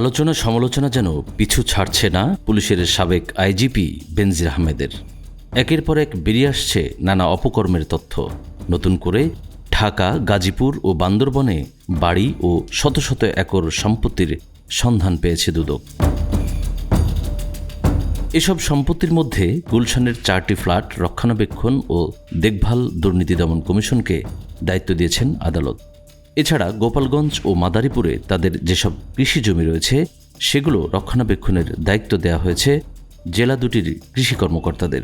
আলোচনা সমালোচনা যেন পিছু ছাড়ছে না পুলিশের সাবেক আইজিপি বেনজির আহমেদের। একের পর এক বেরিয়ে আসছে নানা অপকর্মের তথ্য। নতুন করে ঢাকা, গাজীপুর ও বান্দরবনে বাড়ি ও শত শত একর সম্পত্তির সন্ধান পেয়েছে দুদক। এসব সম্পত্তির মধ্যে গুলশানের চারটি ফ্ল্যাট, রক্ষণাবেক্ষণ ও দেখভাল দুর্নীতি দমন কমিশনকে দায়িত্ব দিয়েছেন আদালত। এছাড়া গোপালগঞ্জ ও মাদারীপুরে তাদের যেসব কৃষি জমি রয়েছে, সেগুলো রক্ষণাবেক্ষণের দায়িত্ব দেওয়া হয়েছে জেলা দুটির কৃষি কর্মকর্তাদের।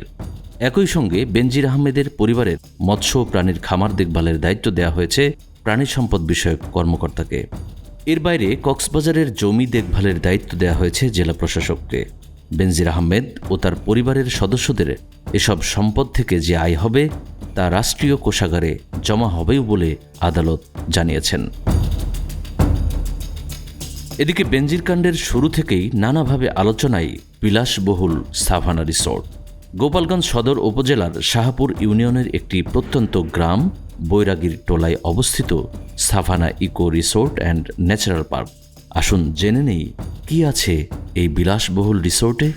একই সঙ্গে বেনজির আহমেদের পরিবারের মৎস্য প্রাণীর খামার দেখভালের দায়িত্ব দেওয়া হয়েছে প্রাণী সম্পদ বিষয়ক কর্মকর্তাকে। এর বাইরে কক্সবাজারের জমি দেখভালের দায়িত্ব দেওয়া হয়েছে জেলা প্রশাসককে। বেনজির আহমেদ ও তার পরিবারের সদস্যদের এসব সম্পদ থেকে যে আয় হবে তা রাষ্ট্রীয় কোষাগারে জমা হবেও বলে আদালত জানিয়েছেন। এদিকে বেনজির কাণ্ডের শুরু থেকেই নানাভাবে আলোচনায় বিলাসবহুল সাভানা রিসোর্ট। গোপালগঞ্জ সদর উপজেলার শাহপুর ইউনিয়নের একটি প্রত্যন্ত গ্রাম, বৈরাগীর টোলায় অবস্থিত savannah eco resort and natural park. আসুন জেনে নেই, কি আছে এই বিলাসবহুল রিসোর্টে?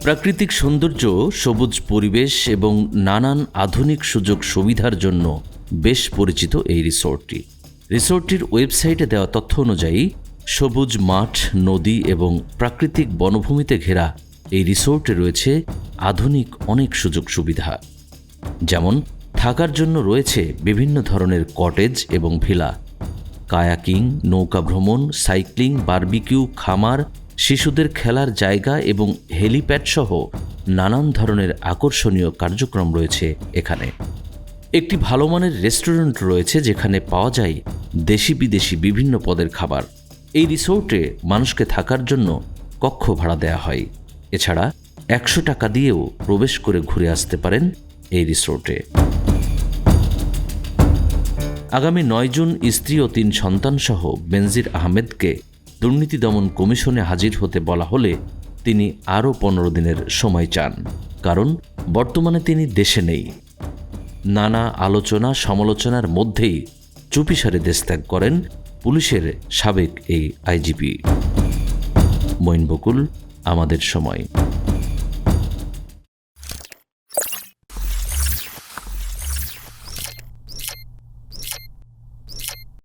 প্রাকৃতিক সৌন্দর্য, সবুজ পরিবেশ এবং নানান আধুনিক সুযোগ সুবিধার জন্য বেশ পরিচিত এই রিসোর্টটি। রিসোর্টটির ওয়েবসাইটে দেওয়া তথ্য অনুযায়ী, সবুজ মাঠ, নদী এবং প্রাকৃতিক বনভূমিতে ঘেরা এই রিসোর্টে রয়েছে আধুনিক অনেক সুযোগ সুবিধা। যেমন, থাকার জন্য রয়েছে বিভিন্ন ধরনের কটেজ এবং ভিলা। কায়াকিং, নৌকা ভ্রমণ, সাইক্লিং, বারবিকিউ, খামার শিশুদের খেলার জায়গা এবং হেলিপ্যাড সহ নানান ধরনের আকর্ষণীয় কার্যক্রম রয়েছে এখানে। একটি ভালো মানের রেস্টুরেন্ট রয়েছে যেখানে পাওয়া যায় দেশি বিদেশি বিভিন্ন পদের খাবার। এই রিসোর্টে মানুষকে থাকার জন্য কক্ষ ভাড়া দেওয়া হয়। এছাড়া একশো টাকা দিয়েও প্রবেশ করে ঘুরে আসতে পারেন এই রিসোর্টে। আগামী নয় জুন স্ত্রী ও তিন সন্তানসহ বেনজির আহমেদকে দুর্নীতি দমন কমিশনে হাজির হতে বলা হলে তিনি আরও পনেরো দিনের সময় চান, কারণ বর্তমানে তিনি দেশে নেই। নানা আলোচনা সমালোচনার মধ্যেই চুপিসারে দেশত্যাগ করেন পুলিশের সাবেক এই আইজিপি। মঈন বকুল, আমাদের সময়।